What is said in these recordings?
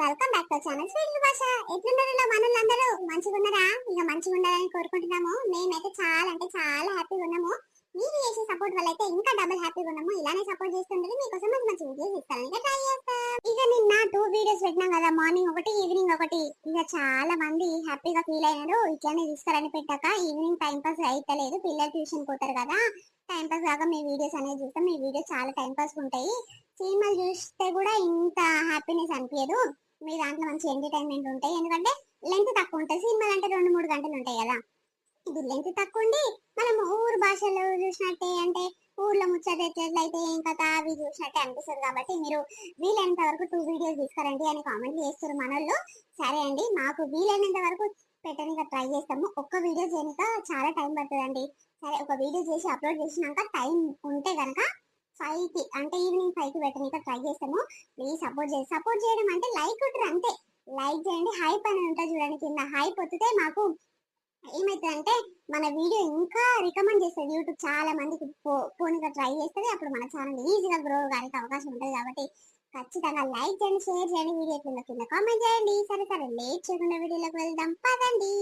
Welcome back to channel sweet భాష ఎట్లున్నారు ఇలా మంచిగా ఉన్నారా ఇక మంచిగా ఉండాలని కోరుకుంటున్నాము. మేమైతే చాలా అంటే చాలా హ్యాపీగా ఉన్నాము. మీరు చేసే సపోర్ట్ వల్ల అయితే ఇంకా డబుల్ హ్యాపీగా ఉన్నాము. ఇలానే సపోర్ట్ చేస్తుంటే మీకోసం మంచి మంచి వీడియోస్ ఇస్తాను ట్రై చేస్తాం. ఇక నిన్న టూ వీడియోస్ పెట్టినాం కదా మార్నింగ్ ఒకటి ఈవినింగ్ ఒకటి. ఇక చాలా మంది హ్యాపీగా ఫీల్ అయినారు. ఇట్లానే తీసుకురని పెట్టాక ఈవినింగ్ టైం పాస్ అయితలేదు. పిల్లలు ట్యూషన్ పోతారు కదా టైం పాస్ కాక మీ వీడియోస్ అనేది చూస్తాం. మీ వీడియోస్ చాలా టైం పాస్ ఉంటాయి. సినిమాలు చూస్తే కూడా ఇంత హ్యాపీనెస్ అనిపించదు మీ దాంట్లో మంచి ఎంటర్టైన్మెంట్ ఉంటాయి. ఎందుకంటే లెంత్ తక్కువ ఉంటుంది. సినిమాలు అంటే రెండు మూడు గంటలు ఉంటాయి కదా. ఇది లెంత్ తక్కువ ఉండి మనం ఊరు భాషలో చూసినట్టే అంటే ఊర్లో ముచ్చట ఎట్లయితే ఏం కథ అవి చూసినట్టే అనిపిస్తుంది కాబట్టి మీరు వీలైనంత వరకు టూ వీడియోస్ తీసుకురండి అని కామెంట్లు చేస్తారు మనోళ్ళు. సరే అండి మాకు వీలైనంత వరకు పెట్టడానికి ట్రై చేస్తాము. ఒక్క వీడియో చేయడానికి చాలా టైం పడుతుందండి. సరే ఒక వీడియో చేసి అప్లోడ్ చేసినాక టైం ఉంటే కనుక ఫైవ్కి అంటే ఈవినింగ్ ఫైవ్కి పెట్టడానికి ట్రై చేస్తాము. ప్లీజ్ సపోర్ట్ చేయండి. సపోర్ట్ చేయడం అంటే లైక్ కొట్టరు అంతే. లైక్ చేయండి. హైప్ అని ఉంటుంది చూడండి కింద. హైప్ వస్తే మాకు ఏమైతుందంటే మన వీడియో ఇంకా రికమెండ్ చేస్తుంది. యూట్యూబ్ చాలా మందికి ఫోన్గా ట్రై చేస్తుంది. అప్పుడు మన ఛానల్ ఈజీగా గ్రో కానికి అవకాశం ఉంటుంది కాబట్టి ఖచ్చితంగా లైక్ చేయండి షేర్ చేయండి వీడియో కింద కింద కామెంట్ చేయండి. సరే సరే లేట్ చేయకుండా వీడియోలోకి వెళ్దాం. పదండి.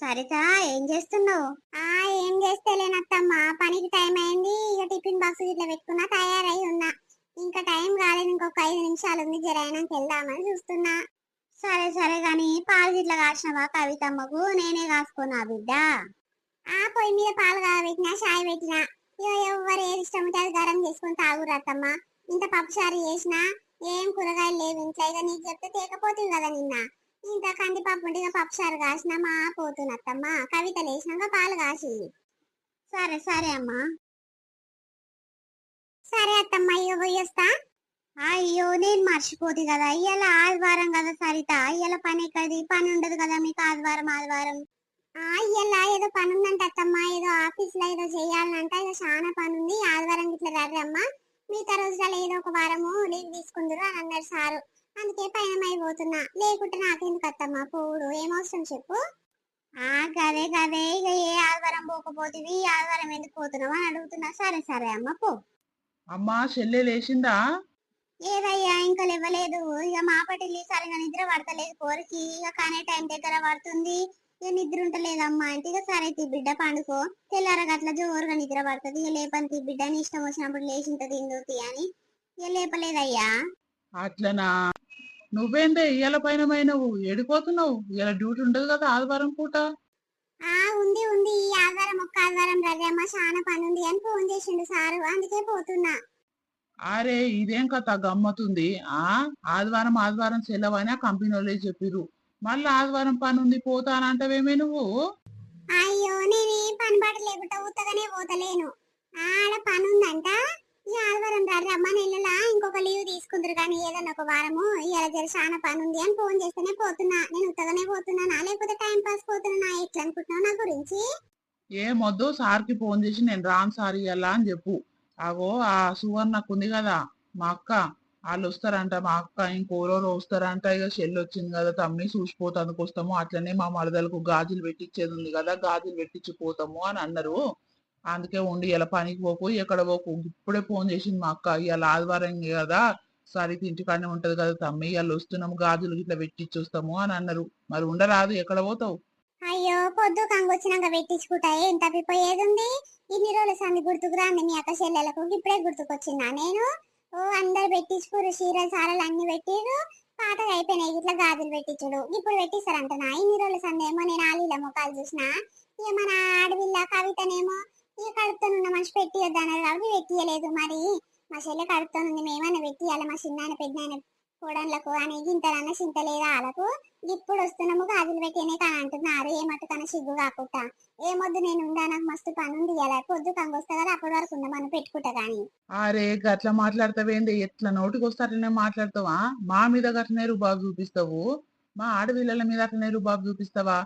సరిత ఏం చేస్తున్నావు? ఆ ఏం చేస్తేలేనత్తమ్మా పనికి టైం అయింది. ఇక టిఫిన్ బాక్స్ ఇట్లా పెట్టుకున్నా తయారై ఉన్నా. ఇంకా టైం కాలేదు. ఇంకొక ఐదు నిమిషాలు ఉంది. జర అయినాక వెళ్దామని చూస్తున్నా. సరే సరే గాని పాలు గిట్ల కాసినవా కవితమ్మకు? నేనే కాసుకున్నా బిడ్డ. ఆ పొయ్యి మీద పాలు కాబెట్టినా చాయ్ పెట్టినా. ఇక ఎవరు ఏది ఇష్టం ఉంటే అది గరం చేసుకొని తాగురత్తమ్మ ఇంత పప్పుచారు చేసినా ఏం కూరగాయలు లేవు ఇంట్లో ఇక నీకు చెప్తే తేకపోతుంది కదా నిన్న. ఇంత కందిపప్పు ఉంటే ఇక పప్పుచారు కాసిన మా పోతున్నత్తమ్మ కవిత లేచినాక పాలు కాసి సరే సరే అమ్మా. సరే అత్తమ్మ అయ్యో పోయేస్తా అయ్యో నేను మర్చిపోతే కదా. ఇవాళ ఆదివారం కదా సరిత. ఇవాళ పని ఎక్కది పని ఉండదు కదా మీకు ఆదివారం ఆదివారం. ఇవాళ ఏదో పని ఉందంట అత్తమ్మ. ఏదో ఆఫీస్లో ఏదో చేయాలంట. ఏదో చాలా పని ఉంది. ఆదివారం ఇట్లా రమ్మా మిగతా రోజులలో ఏదో ఒక వారము లీవ్ తీసుకుందరు అని అన్నారు సారు. అందుకే పైన అయిపోతున్నా. లేకుంటే నాకెందుకు అత్తమ్మ? పోవుడు. ఏమవసరం చెప్పు. ఆ గదే గదే. ఇక ఏ ఆదివారం పోకపోతుంది ఈ ఆదివారం ఎందుకు పోతున్నావు అని అడుగుతున్నా. సరే సరే అమ్మ పో. అమ్మా చెల్లె లేచిందా? ఏదయ్యా ఇంకా లేవలేదు. ఇక మా పట్టిల్లి సరిగా నిద్ర పడతలేదు. కోరికి ఇక కానే టైం దగ్గర పడుతుంది. ఇక నిద్ర ఉంటలేదమ్మా. అంటే ఇక సరే తీ బిడ్డ పండుకో. తెల్లారగట్ల జోరుగా నిద్ర పడుతుంది. ఇక లేపని తీ బిడ్డ. నీ ఇష్టం వచ్చినప్పుడు లేచింటది ఇందుతి అని ఇక లేపలేదయ్యా. అట్లనా? నువ్వేందే ఇయ్యాల పైన నువ్వు ఎడిపోతున్నావు ఇవాళ డ్యూటీ ఉండదు కదా ఆదివారం పూట. ఆ ఉంది ఉంది. ఈ ఆధారం ఒక్క ఆధారం రజమ్మ చాలా పని ఉంది అని ఫోన్ చేసిండు సారు. అందుకే పోతున్నా. అరే ఇదేం కథ? గమ్మతుంది. ఆ ఆదివారం ఆదివారం సెలవు అని ఆ కంపెనీ వాళ్ళే చెప్పిర్రు. మళ్ళీ ఆదివారం పని ఉంది పోతానంటవేమే నువ్వు? అయ్యో నేనేం పని పాట లేకుండా ఉత్తగానే పోతలేను. ఆడ పని ఉందంట ఈ ఆదివారం రమ్మ నెలలా ఇంకొక లీవ్ తీసుకుందరు కానీ ఏదన్నా ఒక వారము ఇలా జర చాలా పని ఉంది అని ఫోన్ చేస్తేనే పోతున్నా. నేను ఉత్తగానే పోతున్నానా? లేకపోతే టైం పాస్ పోతున్నా ఎట్లా అనుకుంటున్నావు నా గురించి? ఏమొద్దు సార్కి ఫోన్ చేసి నేను రాను సార్ ఇయ్యాలా అని చెప్పు. అగో ఆ సువర్ణకు ఉంది కదా మా అక్క. వాళ్ళు వస్తారంట మా అక్క ఇంకోరోరు వస్తారంట ఇక చెల్లి వచ్చింది కదా తమ్మి చూసిపోతానికి వస్తాము అట్లనే మా మరదలకు గాజులు పెట్టించేది ఉంది కదా గాజులు పెట్టించిపోతాము అని అన్నారు. అందుకే ఉండి ఇలా పనికి పోకు ఎక్కడ పోకు. ఇప్పుడే ఫోన్ చేసింది మా అక్క ఇవాళ ఆదివారం కదా సరే ఇంటికాడనే ఉంటది కదా తమ్మి ఇవాళ వస్తున్నాము గాజులు ఇట్లా పెట్టించి వస్తాము అని అన్నారు. మరి ఉండరాదు ఎక్కడ పోతావు? అయ్యో పొద్దు కంగొచ్చినాక పెట్టించుకుంటా ఏం తప్పిపోయేది ఉంది? ఇన్ని రోజులు సంది గుర్తుకు రాంది మీ అక్క చెల్లెలకు ఇప్పుడే గుర్తుకొచ్చిందా నేను? ఓ అందరు పెట్టించుకోరు చీరలు సారలు అన్ని పెట్టిరు పాతగా అయిపోయినాయి ఇట్లా గాజులు పెట్టించుడు. ఇప్పుడు పెట్టిస్తారంటనా? ఇన్ని రోజుల సందేమో నేను ఆలీల ముఖాలు చూసిన. ఇక మన ఆడవిల్ల కవితనేమో ఇక కడుపుతోనున్న మనిషి పెట్టియొద్దన్నారు కాబట్టి పెట్టియలేదు మరి. మా చెల్లె కడుపుతోనుంది మేమైనా పెట్టియాలి మా చిన్న పెద్ద కోడళ్ళకు అని గింతలన్న చింత లేదా వాళ్ళకు? ఇప్పుడు వస్తున్నాము గాజులు పెట్టేనే కానీ అంటున్నారు ఏమట్టుకన్నా సిగ్గు కాకుండా. ఏమొద్దు నేను ఉండా నాకు మస్తు పని ఉంది ఇలా పొద్దు కంగొస్తా కదా అప్పటి వరకు ఉందా మనం పెట్టుకుంటా గాని. అరే గట్ల మాట్లాడతావేంది ఎట్లా నోటికి వస్తే అట్లనే మాట్లాడతావా? మా మీద గట్లనే రుబాబు చూపిస్తావు? మా ఆడపిల్లల మీద అట్లనే రుబాబు చూపిస్తావా?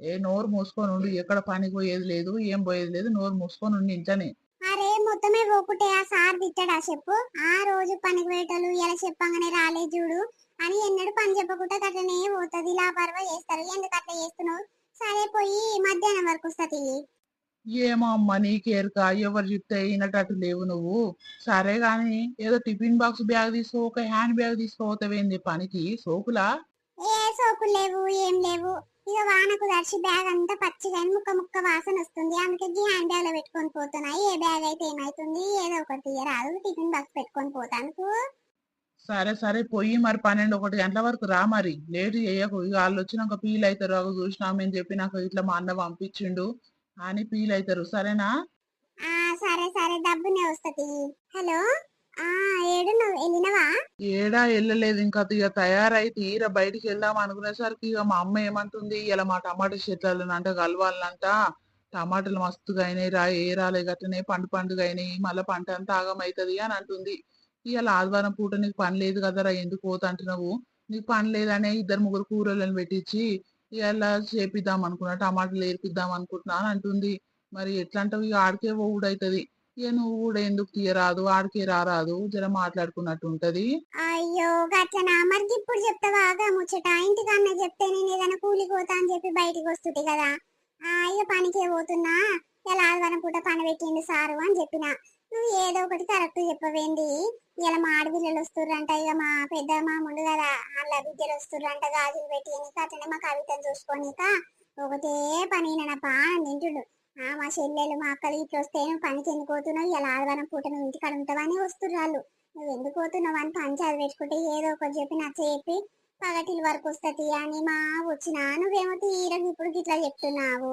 ఏ నోరు మూసుకొని ఉండి. ఎక్కడ పనికి పోయేది లేదు ఏం పోయేది లేదు. నోరు మూసుకొని ఉండి ఇంట్లోనే. అరే మొత్తమే పోకుంటే ఆ సార్ తిట్టాడా చెప్పు? ఆ రోజు పనికి పోయేటోళ్ళు ఇలా చెప్పంగానే రాలే చూడు. అని ఎన్నడు పని చెప్పకుండా అట్లనే పోతుంది. ఇలా పర్వ చేస్తారు. ఎందుకు అట్లా చేస్తున్నావు? సరే పోయి మధ్యాహ్నం వరకు వస్తుంది. ఏమో అమ్మ నీకేరక ఎవరు చెప్తే అయినట్టు లేవు నువ్వు. సరే గాని ఏదో టిఫిన్ బాక్స్ బ్యాగ్ తీసుకో ఒక హ్యాండ్ బ్యాగ్ తీసుకోపోతావేంది పనికి? సోకులా? ఏ సోకులు లేవు ఏం లేవు. ఇక వానకు దర్శి బ్యాగ్ అంతా పచ్చిగా ముక్క ముక్క వాసన వస్తుంది. అందుకే ఈ హ్యాండ్ బ్యాగ్లో పెట్టుకొని పోతున్నా. ఏ బ్యాగ్ అయితే ఏమైతుంది? ఏదో ఒకటి తీయరాదు. టిఫిన్ బాక్స్ పెట్టుకొని పోతాను సరే సరే పోయి మరి పన్నెండు ఒకటి గంటల వరకు రా మరి. లేట్ చేయకు. ఇక వాళ్ళు వచ్చినాక ఫీల్ అవుతారు అగో చూసినామని చెప్పి నాకు ఇట్లా మా అన్న పంపించిండు. అని ఫీల్ అవుతారు సరేనా సరే సరే. డబ్బునే వస్తది. హలో? ఆ ఏడు నువ్వు వెళ్ళినవా? ఏడా వెళ్ళలేదు. ఇంకా ఇక తయారై తీర బయటికి వెళ్దాం అనుకునేసరికి ఇక మా అమ్మ ఏమంటుంది? ఇలా మా టమాటా చెట్లను అంటే కలవాలంట టమాటాలు మస్తుగా అయినాయి రా. ఏ రాలే. గట్టనే పండు పండుగ అయినాయి. మళ్ళీ పంట అంతా ఆగమవుతుంది అని అంటుంది. ఇవాళ ఆదివారం పూట నీకు పని లేదు కదరా ఎందుకు పోతంటున్నావు నీకు పని లేదనే ఇద్దరు ముగ్గురు కూరలను పెట్టించి ఇవాళ చేపిద్దాం అనుకున్నా టమాటాలు ఏర్పిద్దాం అనుకుంటున్నా అని అంటుంది. మరి ఎట్లా అంటావు ఇక ఆడికే ఊడైతది ఇక నువ్వు కూడా ఎందుకు తీయరాదు? ఆడికే రారాదు. జర మాట్లాడుకున్నట్టు ఉంటది. అయ్యో గట్లనా? మరి ఇప్పుడు చెప్తావా? ఆగా ముచ్చట ఇంటికన్నా చెప్తే నేను ఏదైనా కూలికి పోతా అని చెప్పి బయటికి వస్తుంది కదా. ఇక పనికే పోతున్నా. ఇలా ఆదివారం పూట పని పెట్టిండు సారు అని చెప్పిన. నువ్వు ఏదో ఒకటి కరెక్ట్ చెప్పవేంది. ఇలా మా ఆడపిల్లలు వస్తుర్రంట ఇక మా పెద్ద మాముండు కదా అలా బిడ్డలు వస్తుర్రంట గాజులు పెట్టి అట్లనే మా కవితను చూసుకోనిక ఒకటే పని నా పానం తింటుడు. ఆ మా చెల్లెలు మా అక్కలు ఇట్లా వస్తే నువ్వు పనికి ఎందుకు పోతున్నావు? ఇలా ఆదివారం పూట నువ్వు ఇంటికి ఉంటావని వస్తుర్రాళ్ళు నువ్వు ఎందుకు పోతున్నావు అని పంచాయతీ పెట్టుకుంటే ఏదో ఒకటి చెప్పి నచ్చ చెప్పి పగటిల వరకు వస్తుంది. అని మా వచ్చినా నువ్వేమో తీరకు ఇప్పుడు ఇట్లా చెప్తున్నావు.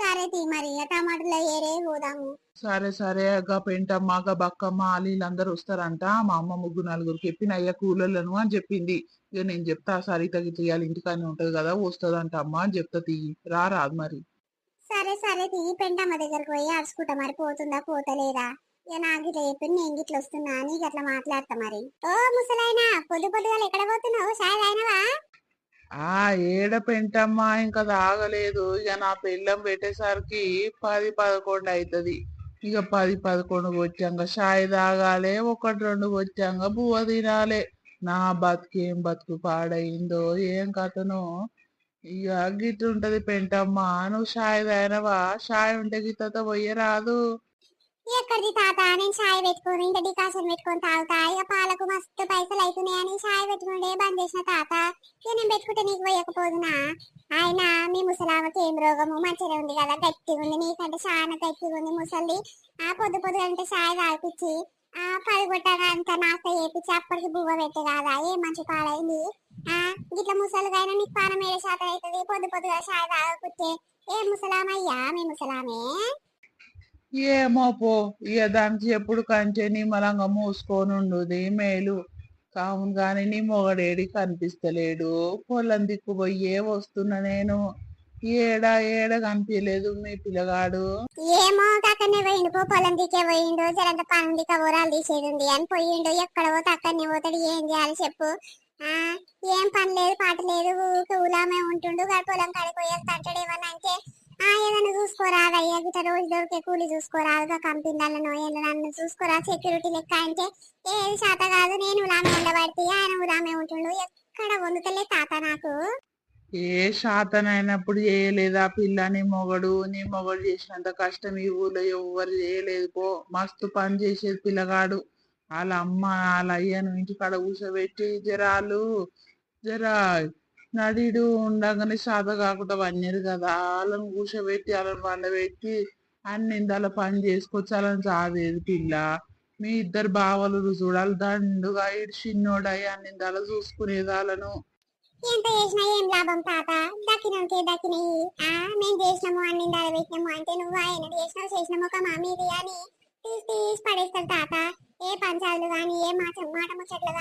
సరే తీ మరి టమాటాలో ఏరే పోదాము. సరే సరే గా పెంటమ్మ గా బక్కమ్మ వాళ్ళు వీళ్ళందరూ వస్తారంట. మా అమ్మ ముగ్గురు నలుగురు చెప్పిన అయ్యా కూలర్లను అని చెప్పింది. ఇక నేను చెప్తా సరిత గిట్ల ఇవాళ ఇంటికానే ఉంటది కదా వస్తుందంట అమ్మ అని చెప్తా తీయి రా రాదు మరి. సరే సరే తీ పెంటమ్మ దగ్గరకు పోయి అరుచుకుంటా మరి పోతుందా పోతలేదా? నాకు ఇట్లా నేను ఇట్లా వస్తున్నా అని అట్లా మాట్లాడతా మరి. ఓ ముసలాయనా పొద్దు పొద్దుగా ఎక్కడ పోతున్నావు? సాయ్ అయినవా ఆ ఏడ పెంటమ్మా ఇంకా తాగలేదు. ఇక నా పెళ్ళం పెట్టేసరికి పది పదకొండు అవుతుంది ఇక పది పదకొండు వచ్చాక షాయి తాగాలే ఒకటి రెండు వచ్చాక బువ్వ తినాలే. నా బతుకేం బతుకు పాడైందో ఏం కథనో. ఇక గిట్ల పెంటమ్మా నువ్వు షాయి తాగినవా? షాయి ఉంటే గిట్టతో పోయే రాదు. ఎక్కడిది తాత నేను చాయ్ పెట్టుకొని ఇంకా డికాషన్ పెట్టుకొని తాగుతా ఇక పాలకు మస్తు పైసలు అవుతున్నాయని చాయ్ పెట్టుకుంటే బంద్ చేసిన తాత. ఇక నేను పెట్టుకుంటే నీకు పోయకపోదునా? ఆయన మీ ముసలామకి ఏం రోగము? మంచిగా ఉంది కదా గట్టిగా ఉంది. నీకంటే చాలా గట్టిగా ఉంది ముసలి ఆ పొద్దు పొద్దు అంటే చాయ్ తాగిపించి ఆ పది అంత నాస్త చేపించి అప్పటికి బువ్వ పెట్టే కాదా ఏ మంచి పాడైంది ఆ? గిట్ల ముసలిగైనా నీకు పానం ఏడు శాతం అవుతుంది. పొద్దు పొద్దుగా చాయ్ తాగకుంటే ఏ ముసలామయ్యా? మీ ముసలామే? ఏమో పో ఇక దానికి ఎప్పుడు కంచె నిమ్మలంగా మూసుకొని ఉండుది మేలు. కావును కానీ నీ మొగడేడి కనిపిస్తలేడు. పొలం దిక్కుపోయే వస్తున్నా నేను. ఏడా ఏడ కనిపించలేదు మీ పిల్లగాడు. ఏమో అక్కడనే పోయిండు పో పొలం దిక్కే పోయిండు. జరంత పని దిక్క ఊరాలు తీసేది ఉంది అని పోయిండు. ఎక్కడ పోతే అక్కడనే పోతాడు. ఏం చేయాలి చెప్పు. ఆ ఏం పని లేదు పాట లేదు. ఊకే ఊలామే ఉంటుండు. పొలం కాడికి పోయేది అంటాడు ఏమన్నా అంటే ఆ ఏదైనా చూసుకోరాదు? అయ్యా గిట్ట రోజు దొరికే కూలి చూసుకోరాదుగా కంపెనీలలో నన్ను చూసుకోరా? సెక్యూరిటీ లెక్క అంటే ఏది శాత కాదు నేను ఉలామే ఉండబడితే ఆయన ఉలామే ఉంటుండు. ఎక్కడ వందుతలే తాత నాకు. ఏ శాతనైనప్పుడు చేయలేదా పిల్ల నీ మొగడు నీ మొగడు చేసినంత కష్టం ఈ ఊళ్ళో ఎవ్వరు చేయలేదు. పో మస్తు పని చేసేది పిల్లగాడు. వాళ్ళ అమ్మ వాళ్ళ అయ్యను ఇంటికాడ కూర్చోబెట్టి జరాలు జరా నడిడు ఉండగానే సాధ కాకుండా వన్యరు కదా. వాళ్ళని కూర్చోబెట్టి వాళ్ళని వండబెట్టి అన్ని ఇందాల పని చేసుకొచ్చి వాళ్ళని పిల్ల. మీ ఇద్దరు బావలు చూడాలి. దండుగా ఇటు చిన్నోడయి అన్ని ఇందాల చూసుకునేది వాళ్ళను. ఎంత చేసినా ఏం లాభం తాత దక్కినంతే ఆ మేము చేసినాము అన్ని పెట్టినాము అంటే నువ్వు ఆయన చేసినావు చేసినాము ఒక మా అని తీసి తీసి పడేస్తాడు తాత. ఏ పంచాలు ఏ మాట మాట ముచ్చట్లు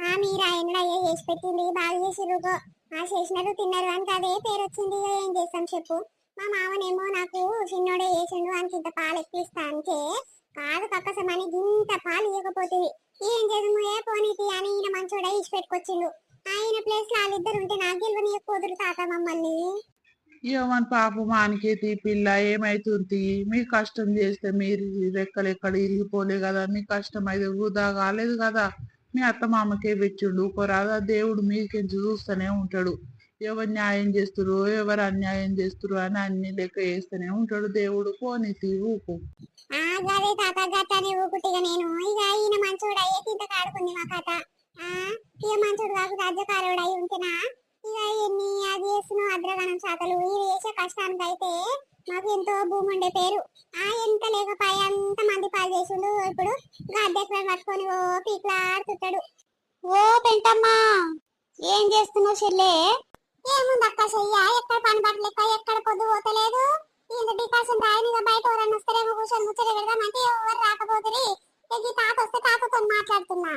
ఆ మీరు ఆయన చేసి పెట్టింది? బాగా ఆ చేసినారు తిన్నారు అని అదే పేరు వచ్చింది ఏం చేస్తాం చెప్పు. మా మావనేమో నాకు చిన్నోడే చేసిండు అని ఇంత పాలు ఎక్కిస్తా అంటే కాదు కక్కసమని ఇంత పాలు ఇవ్వకపోతే ఏం చేద్దాము ఏ పోనీతి అని ఈయన మంచోడే ఇచ్చి పెట్టుకొచ్చిండు. ఆయన ప్లేస్లో వాళ్ళిద్దరు ఉంటే నాకు గెలవని కుదురు తాత మమ్మల్ని. ఏమని పాపం మానికేతి పిల్ల ఏమైతుంది? మీ కష్టం చేస్తే మీరు రెక్కలు ఎక్కడ ఇరిగిపోలే కదా మీ కష్టం అయితే వృధా కాలేదు కదా. మీ అత్త మామకే వెచ్చుండు ఊకోరాదా దేవుడు మీకెంచి చూస్తూనే ఉంటాడు. ఎవరు న్యాయం చేస్తురు ఎవరు అన్యాయం చేస్తురు అని అన్ని లెక్క వేస్తూనే ఉంటాడు. దేవుడు పోనీ ఊకు ఆ గదే తాత గట్టనే మంచోడు అయ్యే మా కథ ఆ? ఇక మంచోడు కాకు రాజ్యకారుడు అయి ఉంటేనా ఇక ఎన్ని అది చేస్తున్నావు అద్రగణం శాతలు ఇది చేసే కష్టానికి అయితే మాకు ఎంతో భూమి ఉండే పేరు. ఆ ఎంత లేకపోయి అంత మంది పాలు చేసిండు. ఇప్పుడు గద్దెక్కడ పట్టుకొని ఓ పీకులాడుతుంటాడు. ఓ పెంటమ్మా ఏం చేస్తున్నావు చెల్లే? ఏముంది అక్క చెయ్య ఎక్కడ పని పట్టలేక ఎక్కడ పొద్దు పోతలేదు. ఇంత డికాషన్ తాగిన బయట ఎవరన్నా వస్తారేమో కూర్చొని ముచ్చట పెడదామంటే ఎవరు రాకపోతుంది ఈ తాత వస్తే తాతతో మాట్లాడుతున్నా.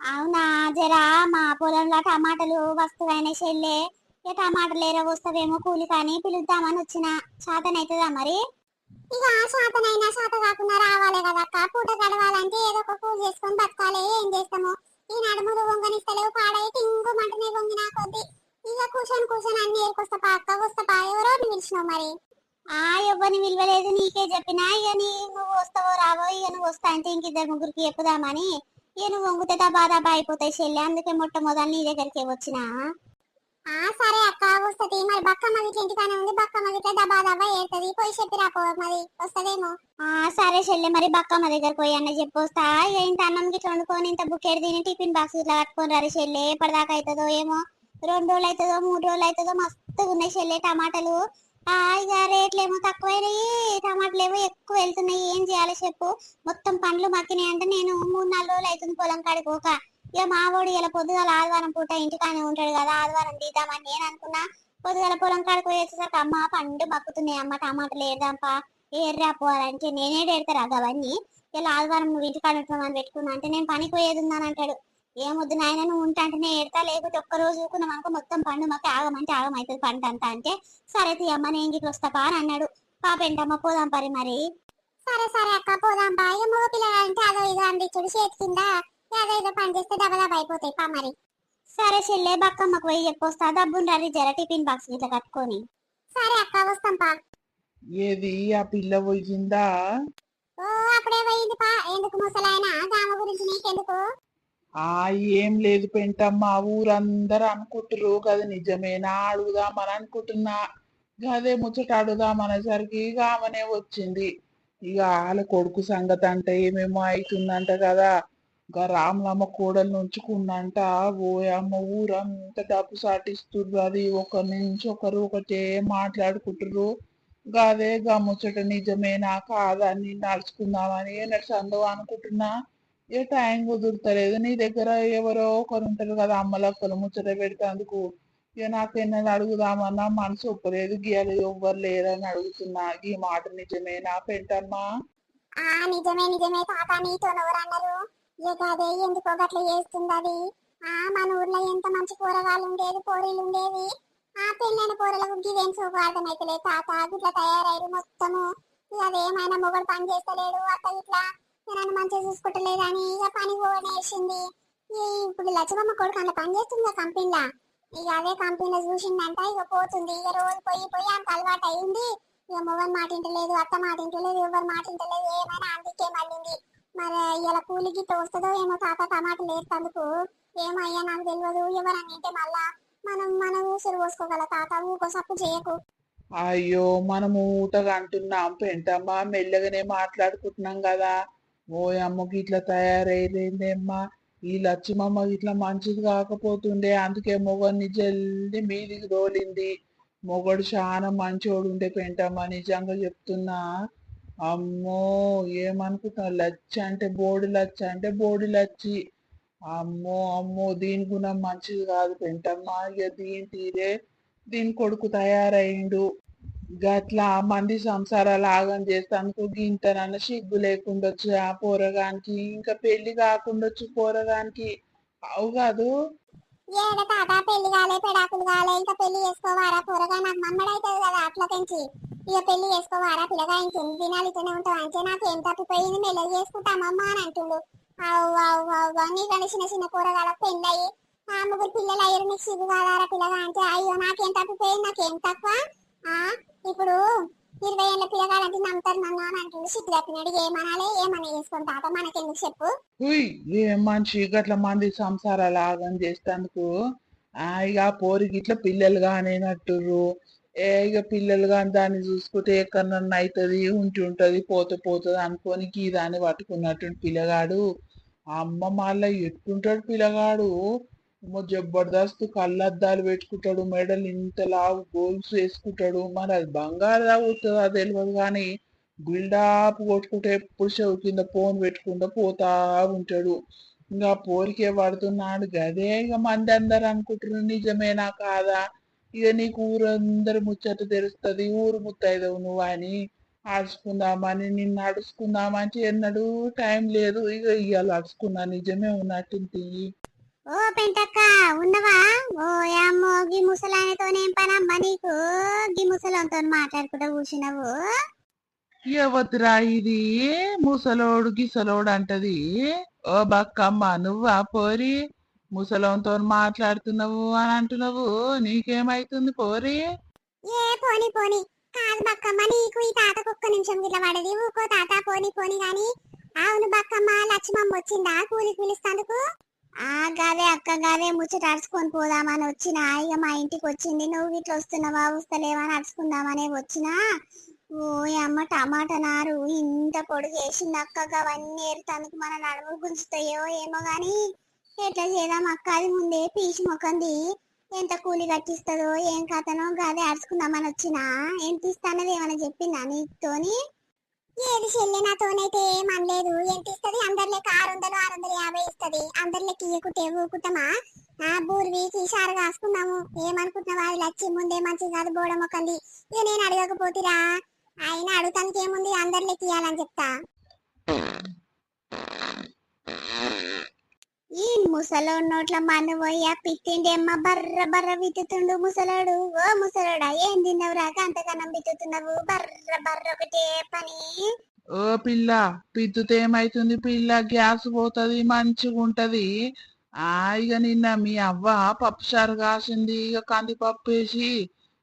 అవునా జరా మా పొలంలో టమాటాలు వస్తువైన చెల్లె. ఏ టమాటాలు ఏరో వస్తావేమో కూలి కానీ పిలుద్దామని వచ్చిన. శాతనైతుందా మరి? ఇక ఆ శాతనైనా శాత కాకుండా రావాలి కదక్క. పూట గడవాలంటే ఏదో ఒక కూలి చేసుకొని బతకాలి. ఏం చేస్తాము? ఈ నడుములు వంగనిస్తలేవు. పాడై టింగు మంటనే వంగిన కొద్ది ఇక కూర్చొని కూర్చొని అన్ని ఏరుకొస్తా పాక వస్తా పా. ఎవరో పిలిచినావు మరి? ఆ ఎవ్వని విలువలేదు నీకే చెప్పినా ఇక నీ నువ్వు వస్తావో రావో ఇక నువ్వు వస్తా అంటే ఇంక ఇద్దరు ముగ్గురికి చెప్పుదామని. ఇక నువ్వు వంగితే దబా అయిపోతాయి చెల్లి. అందుకే మొట్టమొదలు నీ దగ్గరికి వచ్చిన. ఆ సరే అక్క వస్తది. మరి బక్కమ్మ గిట్ల ఇంటికానే ఉంది. బక్కమ్మ గిట్ల దబా దబా ఏడుతుంది పోయి చెప్పి రాపో మరి వస్తదేమో. ఆ సరే చెల్లె మరి బక్కమ్మ దగ్గర పోయి అన్న చెప్పొస్తా ఇక ఇంత అన్నం గిట్ల వండుకొని ఇంత బుక్కెడు తిని టిఫిన్ బాక్స్ ఇట్లా కట్టుకొని రారు చెల్లె. ఎప్పటిదాకా అవుతుందో ఏమో. రెండు రోజులు అవుతుందో మూడు రోజులు అవుతుందో మస్తుగా ఉన్నాయి చెల్లె టమాటాలు. ఆ ఇక రేట్లు ఏమో తక్కువైనాయి. టమాటాలు ఏమో ఎక్కువ వెళ్తున్నాయి. ఏం చేయాలో చెప్పు. మొత్తం పండ్లు మక్కినాయి అంటే నేను మూడు నాలుగు రోజులు అవుతుంది పొలం కాడికి పోక. ఇక మావోడు ఇలా పొద్దుగాల ఆదివారం పూట ఇంటికానే ఉంటాడు కదా ఆదివారం తీద్దామని నేను అనుకున్నా. పొద్దుగాల పొలం కాడికి పోయేసరికి అమ్మ పండు మక్కుతున్నాయి అమ్మ టమాటాలు ఏడదాంపా ఏర్రా పోవాలంటే నేనే ఎడతారు అవన్నీ ఇలా ఆదివారం నువ్వు ఇంటికాడ ఉంటున్నామని పెట్టుకున్నా అంటే నేను పనికి పోయేది ఉందని అంటాడు. ఏమొద్దు నాయన నువ్వు ఉంటా అంటే నేను ఎడతా లేకపోతే ఒక్క రోజు ఊరుకున్నాం అనుకో మొత్తం పండు మాకు ఆగమంటే ఆగమవుతుంది పంట అంతా అంటే. సరే తీయమ్మ నేను ఇంటికి వస్తాపా అని అన్నాడు. పాపేంటమ్మ పోదాం పరి మరి. సరే సరే అక్క పోదాం బాయ్ మగ మగ పిల్లలంటే అదో ఇదో అందించుడు చేతి కింద ఏదో పని చేస్తే దబదబ అయిపోతాయి పా మరి. సరే చెల్లె బక్కమ్మకు పోయి చెప్పొస్తా. డబ్బులు రరి జర టిఫిన్ బాక్స్ ఇట్లా కట్టుకొని. సరే అక్క వస్తాం పా. ఏది? ఆ పిల్ల పోయిందా? ఓ అప్పుడే పోయింది పా. ఎందుకు ముసలాయన? దామ గురించి నీకెందుకు? ఆ ఏం లేదు పెంటమ్మ. ఊరందరూ అనుకుంటురు కదా నిజమేనా? అడుగుదామని అనుకుంటున్నా. గదే ముచ్చట అడుగుదామనేసరికి ఇక ఆమెనే వచ్చింది. ఇక వాళ్ళ కొడుకు సంగతి అంటే ఏమేమో అవుతుందంట కదా. ఇక రాములమ్మ కోడలు ఓ ఓయమ్మ ఊరంతా డబ్బు సాటిస్తుర్రు అది ఒకరి నుంచి ఒకరు ఒకటే మాట్లాడుకుంటుర్రు. అదే గా ముచ్చట నిజమేనా కాదా అని నడుచుకుందామని నడుచందో అనుకుంటున్నా. ఏ టైం కుదురుతలేదు నీ దగ్గర ఎవరో ఒకరు ఉంటారు కదా అమ్మలక్కలు ముచ్చట పెడతాందుకు. ఇక నాకెన్నది అడుగుదామన్నా మనసు ఒప్పలేదు గీయాలి ఎవ్వరు లేరని అడుగుతున్నా. ఈ మాట నిజమేనా పెంటమ్మా? నిజమే నిజమే తాత నీతో ఎవరన్నారు ఇక అదే ఎందుకో గట్ల చేస్తుంది అది? ఆ మన ఊర్లో ఎంత మంచి కూరగాయలు ఉండేది పోరీలు ఉండేవి. ఆ పెళ్ళైన కూరలకు గివేం సోకు తాత. ఇట్లా తయారయ్యారు మొత్తము. ఇక అదేమైనా మొగడు పని చేస్తలేడు అట్లా ఇట్లా నన్ను మంచిగా చూసుకుంటలేదని ఇక పని పోనేసింది ఈ ఇప్పుడు లచ్చమ్మ కొడుకు అంత పని చేస్తుంది కంపెనీలా? ఇక అదే కంపెనీలో చూసిందంట ఇక పోతుంది. ఇక రోజు పోయి పోయి అంత అలవాటు అయింది ఇక మొగన్ మాట ఇంటలేదు అత్త మాట ఇంటలేదు ఎవరి మాట ఇంటలేదు ఏమైనా అందుకే మళ్ళీ మరి ఇలా కూలికి తోస్తుందో ఏమో తాత టమాటలు వేస్తందుకు ఏమయ్యా నాకు తెలియదు ఎవరని అంటే మళ్ళా మనం మన ఊసురు పోసుకోగల తాత ఊకోసప్పు చేయకు. అయ్యో మనం ఊటగా అంటున్నాం పెంటమ్మా మెల్లగానే మాట్లాడుకుంటున్నాం కదా. ఓ అమ్మకి ఇట్లా తయారైందేమ్మా ఈ లక్ష్మమ్మ ఇట్లా మంచిది కాకపోతుండే అందుకే మొగడిని జల్ది మీదికి తోలింది. మొగడు చాలా మంచోడు ఉండే పెంటమ్మ నిజంగా చెప్తున్నా. అమ్మో ఏమనుకుంటున్నావు? లచ్చ అంటే బోడి లచ్చ అంటే బోడి లచ్చి. అమ్మో అమ్మో దీని గుణం మంచిది కాదు పెంటమ్మా. ఇక దీని తీరే దీని కొడుకు తయారైండు. గట్లా మంది సంసారాలు ఆగం చేస్తానుకో గింతనన్న సిగ్గు లేకుండొచ్చు ఆ పోరగానికి ఇంకా పెళ్ళి కాకుండొచ్చు పోరగానికి. అవు కాదు. ఏడ తాత పెళ్ళి కాలే పెడాకులు కాలే ఇంకా పెళ్ళి చేసుకోవారా? పొరగా నాకు మమ్మడైతుంది కదా అట్లా పెంచి ఇక పెళ్ళి చేసుకోవారా పిల్లగా? ఇంకెన్ని దినాలు ఇతనే ఉంటావు? అంటే నాకు ఏం తప్పిపోయింది? మెల్లగా చేసుకుంటామమ్మా అని అంటుండు. అవు అవు అవు అని కానీ చిన్న చిన్న కూరగాయలకు పెళ్ళి అయ్యి ఆ ముగ్గురు పిల్లలు అయ్యారు నీకు సిగ్గు కాదారా పిల్లగా? అంటే అయ్యో నాకేం తప్పిపోయింది? నాకేం తక్కువ? ఇప్పుడు ఇరవై ఏళ్ళ పిల్లగాలంటే నమ్ముతారు మా నాన్న అంటుండు సిగ్గు తప్పినాడు ఏమనాలి ఏమని చేసుకుని తాత మనకెందుకు చెప్పు? ఉయ్ ఏం మనిషి గట్ల మంది సంసారాలు ఆగం చేస్తానుకో ఆ ఇక పోరికి ఇట్లా పిల్లలు కానేనట్టుర్రు. ఏ ఇక పిల్లలు కానీ దాన్ని చూసుకుంటే ఎక్కడన్నా అవుతుంది ఉంటి ఉంటుంది పోతు పోతుంది అనుకోని ఈ దాన్ని పట్టుకున్నట్టు పిల్లగాడు. అమ్మ మళ్ళా ఎట్టుంటాడు పిల్లగాడు? ఏమో జబర్దస్త్ కళ్ళద్దాలు పెట్టుకుంటాడు మెడలు ఇంత లావు గోల్స్ వేసుకుంటాడు. మరి అది బంగారు తాగుతుందా తెలియదు కానీ బిల్డప్ కొట్టుకుంటే ఎప్పుడు చెవు కింద ఫోన్ పెట్టుకుంటూ పోతా ఉంటాడు. ఇంకా పోరికే పడుతున్నాడు. గదే ఇక మంది అందరు అనుకుంటున్నారు నిజమేనా కాదా? ఇక నీకు ఊరందరి ముచ్చట తెలుస్తుంది. ఊరు ముత్తైదవు నువ్వు అని ఆడుచుకుందామని నిన్ను అడుచుకుందామని ఎన్నడూ టైం లేదు. ఇక ఇవాళ అడుచుకున్నా నిజమే ఉన్నట్టుంది. ఓ పెంటక్క ఉన్నవా? ఓ అమ్మో గీ ముసలాయనతోనేం పనమ్మా నీకు? గీ ముసలంతో మాట్లాడుకుంటూ కూర్చున్నావు? ఎవతిరా ఇది? ముసలోడు గిసలోడు అంటది. ఓ బక్కమ్మ నువ్వా పోరి? ముసలంతో మాట్లాడుతున్నావు అని అంటున్నావు. నీకేమైతుంది పోరి? ఏ పోని పోని. కాదు బక్కమ్మ నీకు ఈ తాతకు ఒక్క నిమిషం గిట్ల పడది. ఊకో తాత పోని పోని గాని. అవును బక్కమ్మ లక్ష్మమ్మ వచ్చిందా? కూలికి పిలుస్తాందుకు? ఆ గదే అక్క గదే ముచ్చట అడుచుకొని పోదామని వచ్చిన. ఇక మా ఇంటికి వచ్చింది. నువ్వు ఇట్లా వస్తున్నావా? వస్తలేవా? అని అరుచుకుందామనే వచ్చినా. ఓ అమ్మ టమాటా నారు. ఇంత పొడుగు వేసింది అక్క అవన్నీ ఏరుతానికి మన నడుములు గుంజుతాయో ఏమో గాని ఎట్లా చేద్దాం? అక్క అది ముందే పీచి మొక్కంది. ఎంత కూలి కట్టిస్తుందో ఏం కథనో గదే అడుచుకుందామని వచ్చినా. ఎంత ఇస్తానది ఏమైనా చెప్పిందా నీతోని? ఏది చెల్లి? నాతోనైతే ఏం అనలేదు. ఎంత ఇస్తుంది? అందరిలోకి ఆరు వందలు ఆరు వందల యాభై ఇస్తుంది. అందరిలోకి ఇయ్యకుంటే ఊకుతామా ఆ బూర్వీకి షారు కాసుకున్నాము ఏమనుకుంటున్నావా? అది లచ్చి ముందే మంచిది కాదు బోడ మొక్కంది ఇక నేను అడగకపోతిరా? ఆయన అడుగుతానికి ఏముంది అందరిలోకి ఇయ్యాలని చెప్తా. ఈ ముసలోడు నోట్ల మన్ను పోయి పిత్తిండి అమ్మ బర్ర బర్ర విత్తుతుండు ముసలాడు. ఓ ముసలాడా ఏం తిన్నావురా? అంతకన్నా విత్తుతున్నావు. బర్ర బర్ర ఒకటే పని. ఓ పిల్ల పిత్తుతే ఏమైతుంది పిల్ల? గ్యాస్ పోతుంది మంచిగా ఉంటది ఆ ఇక నిన్న మీ అవ్వ పప్పుచారు కాసింది ఇక కందిపప్పు వేసి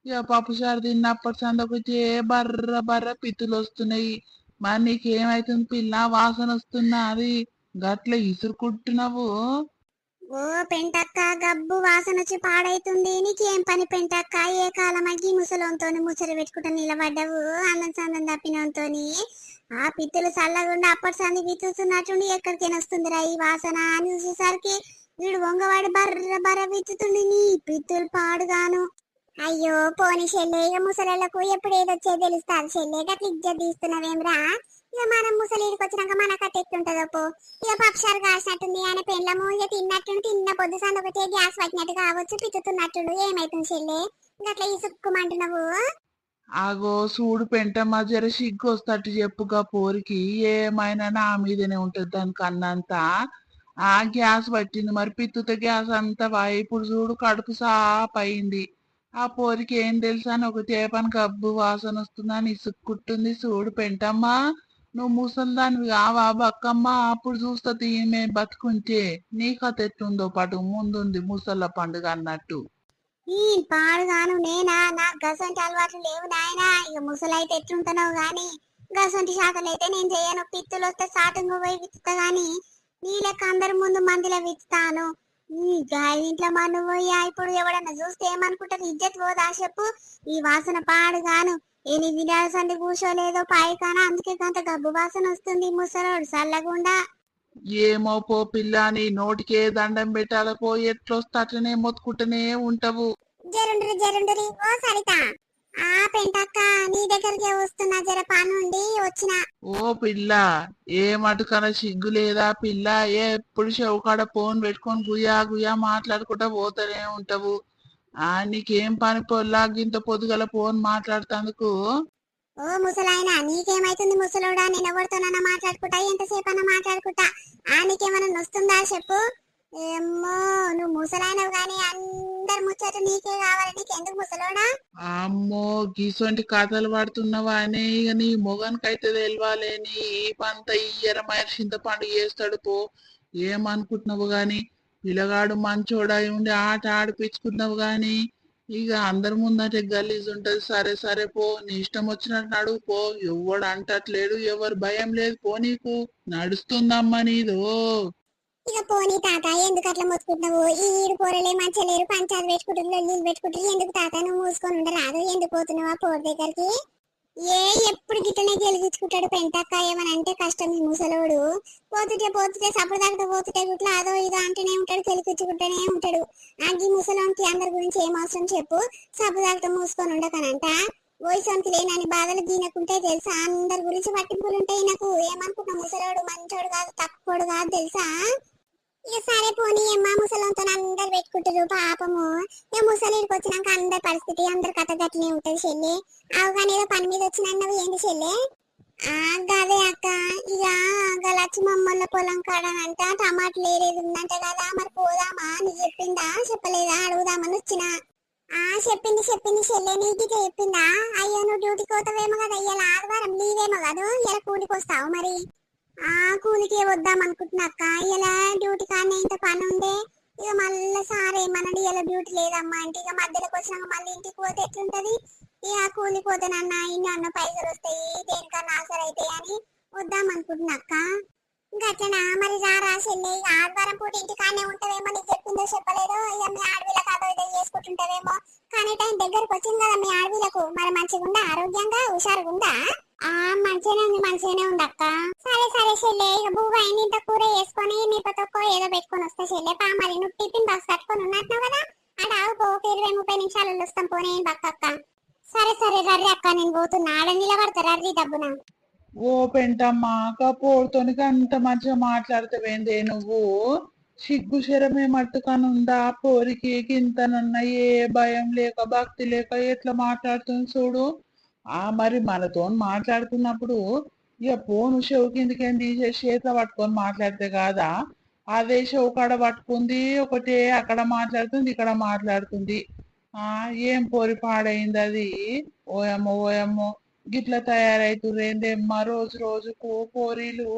ఇక పప్పుసారు తిన్నప్పటి సందకొచ్చే బర్ర బర్ర పిత్తులు వస్తున్నాయి మరి నీకేమైతుంది పిల్ల? వాసన వస్తున్నది గట్ల ఇసురుకుంటున్నావు? ఓ పెంటక్క గబ్బు వాసనచ్చి పాడైతుంది. నీకేం పని పెంటక్క? ఏ కాలం అగ్గి ముసలంతో ముచ్చట పెట్టుకుంటా నిలబడ్డావు? అన్నం సందం తప్పినంతోని ఆ పిత్తులు చల్లగుండా అప్పటి సంది విత్తుతున్నట్టుండి ఎక్కడికైనా వస్తుందిరా ఈ వాసన అని చూసేసరికి వీడు వంగవాడి బర్ర బర్ర విత్తుతుండి నీ పిత్తులు పాడుగాను. అయ్యో పోని చెల్లె ముసలకు ఎప్పుడు ఏదొచ్చే తెలుస్తారు చెల్లె గట్ల తీస్తున్నావేమ్రా ఇక మనం ముసలిడికి వచ్చినాక మన అట్ట ఎట్లుంటుందో పో ఇక పక్షాలు కాసినట్టుంది ఆయన పెళ్ళము ఇక తిన్నట్టుండి తిన్న పొద్దు సంది ఒకటే గ్యాస్ పట్టినట్టు కావచ్చు పిచ్చుతున్నట్టుండు ఏమైతుంది చెల్లె? గట్ల ఇసుక్కుమంటున్నావు? ఆగో సూడు పెంటమ్మ జర సిగ్గు వస్తట్టు చెప్పుగా పోరికి ఏమైనా నా మీదనే ఉంటది దానికి అన్నంత ఆ గ్యాస్ పట్టింది మరి పిత్తుత గ్యాస్ అంతా వాయి ఇప్పుడు చూడు కడుపు సాపయింది ఆ పోరికి ఏం తెలుసా? అని ఒక చేపని గబ్బు వాసన వస్తుందని ఇసుక్కుంటుంది చూడు పెంటమ్మా. నువ్వు ముసలిదానివి కావా? బక్కమ్మ అప్పుడు చూస్తా ఈమె బతుకుంటే నీ కథ ఎట్లుందో పటు ముందుంది ముసళ్ళ పండుగ అన్నట్టు. ఈ పాడుగాను నేనా? నాకు గసంటి అలవాట్లు లేవు నాయనా. ఇక ముసలైతే ఎట్లుంటున్నావు గాని? గసంటి శాతలైతే నేను చేయను. పిత్తులు వస్తే సాటుంగు పోయి విత్తుతా గాని నీ లెక్క అందరి ముందు మందిలో విత్తుతాను. ఈ గాయ ఇంట్లో మా పోయా ఇప్పుడు ఎవడన్నా చూస్తే ఏమనుకుంటారు? ఇజ్జత్ పోదా చెప్పు? ఈ వాసన పాడుగాను. ఎనిమిది సంది కూర్చోలేదో పాయికానా అందుకే కొంత గబ్బు వాసన వస్తుంది ముసలోడు చల్లగుండా ఏమో పో పిల్ల నీ నోటికే దండం పెట్టాల పో ఎట్లొస్తే అట్లనే మొత్తుకుంటూనే ఉంటావు. జరుండ్రి జరుండ్రి ఓ సరిత. ఆ పెంటక్క నీ దగ్గరికి వస్తున్నా జర పనుండి వచ్చిన. ఓ పిల్ల ఏ మటుకన సిగ్గు లేదా పిల్ల? ఎప్పుడు చెవుకాడ ఫోన్ పెట్టుకొని గుయా గుయా మాట్లాడుకుంటా పోతూనే ఉంటావు. ఆ నీకేం పని పొల్లా గింత పొద్దుగల ఫోన్ మాట్లాడుతందుకు? ఓ ముసలాయన నీకేమైతుంది ముసలోడా? నేను ఎవరితోనన్నా మాట్లాడుకుంటా? ఎంతసేపు అన్నా మాట్లాడుకుంటా? ఆ నీకేమైనా నొస్తుందా చెప్పు? ఏమ్మో నువ్వు ముసలాయనవు గాని అందరు ముచ్చట నీకే కావాలి. నీకు ఎందుకు ముసలోడా? అమ్మో గీసొంటి కథలు పడుతున్నావా అని? ఇక నీ మొగనికైతే తెలియాలే నీ పంత ఇయ్యరమైన చింతపండు చేస్తాడు పో. ఏమనుకుంటున్నావు గాని? పిల్లగాడు మంచోడై ఉండి ఆట ఆడిపించుకున్నావు గాని ఇక అందరి ముందంటే గలీజ్ ఉంటది. సరే సరే పో నీ ఇష్టం వచ్చినట్టు నడువు పో. ఎవడు అంటట్లేడు ఎవరు భయం లేదు. పో నీకు నడుస్తుందమ్మా నీదో. ఇక పోనీ తాత ఎందుకు అట్లా మొత్తుకుంటున్నావు ఈ ఈడు పోరలే మంచి లేరు పంచాలు పెట్టుకుంటున్నారు నీళ్ళు పెట్టుకుంటారు ఎందుకు తాత నువ్వు మూసుకొని ఉండరాదు? ఎందుకు పోతున్నావా పోరు దగ్గరికి? ఏ ఎప్పుడు గిట్టనే గెలిగించుకుంటాడు పెంటక్క ఏమని అంటే కష్టం ఈ ముసలోడు. పోతుంటే పోతుంటే సప్పుడు దాకా పోతుంటే గుట్లా అదో ఇదో అంటేనే ఉంటాడు గెలిపించుకుంటూనే ఉంటాడు. ఆ ఈ ముసలోనికి అందరి గురించి ఏం అవసరం చెప్పు సప్పుడు దాకా మూసుకొని ఉండకనంట. వయసంతి లేనని బాధలు గీనకుంటే తెలుసా? అందరి గురించి పట్టింపులు ఉంటాయి నాకు. ఏమనుకుంటా ముసలోడు? మంచోడు కాదు తక్కువడు కాదు తెలుసా? ఇక సరే పోనీ అమ్మ ముసలంతో అందరు పెట్టుకుంటారు పాపము. ఇక ముసలికి వచ్చినాక అందరి పరిస్థితి అందరి కథ గట్లనే ఉంటది చెల్లి. అవగానే ఏదో పని మీద వచ్చినవి ఏంటి చెల్లి? ఆ గదే అక్క. ఇక గలచ్చి మమ్మల్ని పొలం కాడనంట టమాటాలు ఏరేది ఉందంట కదా మరి పోదామా? నీ చెప్పిందా? చెప్పలేదా? అడుగుదామని వచ్చిన. ఆ చెప్పింది చెప్పింది చెల్లె నీకు చెప్పిందా? అయ్యో నువ్వు డ్యూటీకి పోతావేమో కదా ఇవాళ ఆదివారం లీవేమో కాదు? ఇలా కూలికి వస్తావు మరి? ఆ కూలికి వద్దాం అనుకుంటున్నా అక్క. ఇలా డ్యూటీ కానీ ఇంత పని ఉండే ఇక మళ్ళీ సార్ ఏమన్నాడు ఇలా డ్యూటీ లేదమ్మా అంటే ఇక మధ్యలోకి వచ్చినాక మళ్ళీ ఇంటికి పోతే ఎట్లుంటది? ఇక కూలికి పోతానన్న ఇన్ని అన్న పైసలు వస్తాయి దేనికన్నా ఆసర అవుతాయి అని వద్దాం అనుకుంటున్నా అక్క. గట్లనా మరి రారా చెల్లె. ఇక ఆదివారం పూట ఇంటికానే ఉంటావేమో నీకు చెప్పిందో చెప్పలేదో? ఇక మీ ఆడవిలకు అదో ఇదో చేసుకుంటుంటావేమో కానీ టైం దగ్గరకు వచ్చింది కదా మీ ఆడవిలకు మరి మంచిగా ఉందా ఆరోగ్యంగా? హుషారుగా ఉందా ఆ మంచిగానే ఉంది మంచిగానే ఉంది అక్క. సరే సరే చెల్లె ఇక బువ్వ ఇంత కూర వేసుకొని మిరపతొక్కో ఏదో పెట్టుకొని వస్తా చెల్లె. పా మరి నువ్వు టిఫిన్ బాక్స్ కట్టుకొని ఉన్నట్టున్నావు కదా? అటు ఆవుకో ఒక ఇరవై ముప్పై నిమిషాలు వస్తాం పోనీ బక్క అక్క. సరే సరే రర్రి అక్క నేను పోతున్నా. ఆడ నిలబడతా రర్రి డబ్బున. ఓ పెంటమ్మ కపోడుతోని అంత మంచిగా మాట్లాడతావేందే నువ్వు? సిగ్గు శరమే మట్టుకని ఉందా? పోరికి గింతనన్న ఏ భయం లేక భక్తి లేక ఎట్లా మాట్లాడుతుంది చూడు. ఆ మరి మనతో మాట్లాడుతున్నప్పుడు ఇక పోను చెవు కిందకేం తీసేసి చేతిలో పట్టుకొని మాట్లాడితే కాదా? అదే చెవు కాడ పట్టుకుంది ఒకటే అక్కడ మాట్లాడుతుంది ఇక్కడ మాట్లాడుతుంది. ఆ ఏం పోరి పాడైంది అది? ఓయమ్మో ఓయమ్మో గిట్ల తయారైతుర్రేందేమ్మా రోజు రోజుకు పోరీలు.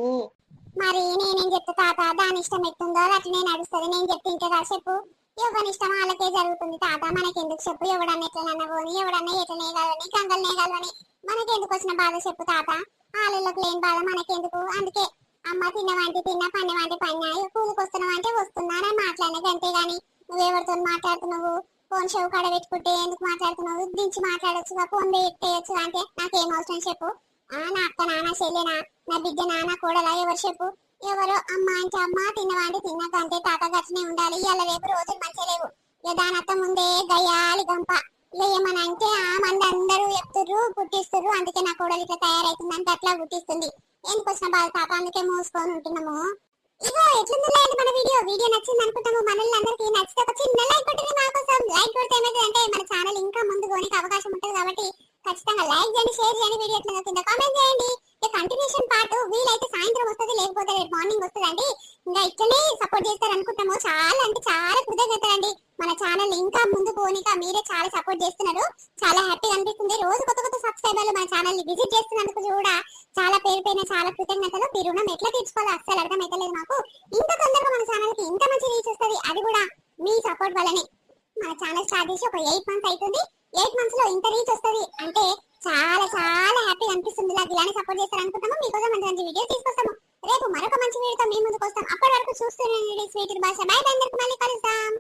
మరి నేనేం చెప్తా తాత? దాని ఇష్టం ఎట్టుందో అట్లా నేను నడుస్తుంది. నేను చెప్తే ఇంకా చెప్పు ఎవరి ఇష్టం వాళ్ళకే జరుగుతుంది తాత మనకెందుకు చెప్పు? ఎవడన్నా ఎట్లనన్నా పోని ఎవడన్నా ఎట్లనే కలవని కంగల్నే కలవని మనకెందుకు వచ్చిన బాధ చెప్పు తాత? వాళ్ళకి లేని బాధ మనకెందుకు? అందుకే అమ్మ తిన్నవంటి తిన్నా పన్నవంటి పన్నా ఇక కూలికి వస్తున్నావు అంటే వస్తున్నా అని మాట్లాడినది అంతేగాని నువ్వెవరితో మాట్లాడుతున్నావు? ఫోన్ షో కాడ పెట్టుకుంటే ఎందుకు మాట్లాడుతున్నావు? దించి మాట్లాడొచ్చుగా ఫోన్ పెట్టేయచ్చు అంటే నాకేం అవసరం చెప్పు? ఆ నా అక్క నాన్న చెల్లెనా నా బిడ్డ నాన్న కోడలా ఎవరు చెప్పు? ఎవరో అమ్మ అంటే అమ్మ తిన్నవాంటి తిన్నకంటే తాత గట్లనే ఉండాలి. ఇలా రేపు రోజులు మంచిగా లేవు. ఇక దానత్త ముందే గయ్యాలి గంప. ఇక ఏమని అంటే ఆ మంది అందరూ చెప్తుర్రు పుట్టిస్తుర్రు అందుకే నా కోడలు ఇట్లా తయారైతుంది అంటే అట్లా పుట్టిస్తుంది ఎందుకు వచ్చిన బాధ తాత? అందుకే మూసుకొని ఉంటున్నాము. ఇగో ఎట్లుంది మన వీడియో? వీడియో నచ్చింది అనుకుంటాము. మనల్ని అందరికీ నచ్చితే ఒక చిన్న లైక్ కొట్టండి మా కోసం. లైక్ కొడితే ఏమైంది అంటే మన ఛానల్ ఇంకా ముందు పోనీకి అవకాశం ఉంటుంది కాబట్టి ఖచ్చితంగా లైక్ చేయండి షేర్ చేయండి. వీడియో ఎట్లా కింద కామెంట్ చేయండి. కంటిన్యూషన్ పార్ట్ వీలైతే సాయంత్రం వస్తుంది లేకపోతే రేపు మార్నింగ్ వస్తుంది అండి ఇంకా ఇట్లనే సపోర్ట్ చేస్తారు అనుకుంటాము చాలా అంటే చాలా కృతజ్ఞత అండి మన ఛానల్ ఇంకా ముందు పోనీక మీరే చాలా సపోర్ట్ చేస్తున్నారు. చాలా హ్యాపీగా అనిపిస్తుంది. రోజు కొత్త కొత్త సబ్స్క్రైబర్లు మన ఛానల్ని విజిట్ చేస్తున్నందుకు కూడా చాలా పేరు పైన చాలా కృతజ్ఞతలు. మీ రుణం ఎట్లా తీర్చుకోవాలో అస్సలు అర్థమైతలేదు మాకు. ఇంత తొందరగా మన ఛానల్కి ఇంత మంచి రీచ్ వస్తుంది అది కూడా మీ సపోర్ట్ వల్లనే. మన ఛానల్ స్టార్ట్ చేసి ఒక ఎయిట్ మంత్స్ అవుతుంది ఎయిట్ మంత్స్లో ఇంత రీచ్ వస్తుంది అంటే చాలా చాలా హ్యాపీ అనిపిస్తుంది. ఇలా ఇలానే సపోర్ట్ చేస్తారు అనుకుంటాము? మీకోసం మంచి మంచి వీడియో తీసుకొస్తాము. రేపు మరొక మంచి వీడియోతో మీ ముందుకు వస్తాం. అప్పటి వరకు చూస్తూనే స్వీట్ భాష. బై బై అందరికి మళ్ళీ కలుద్దాం.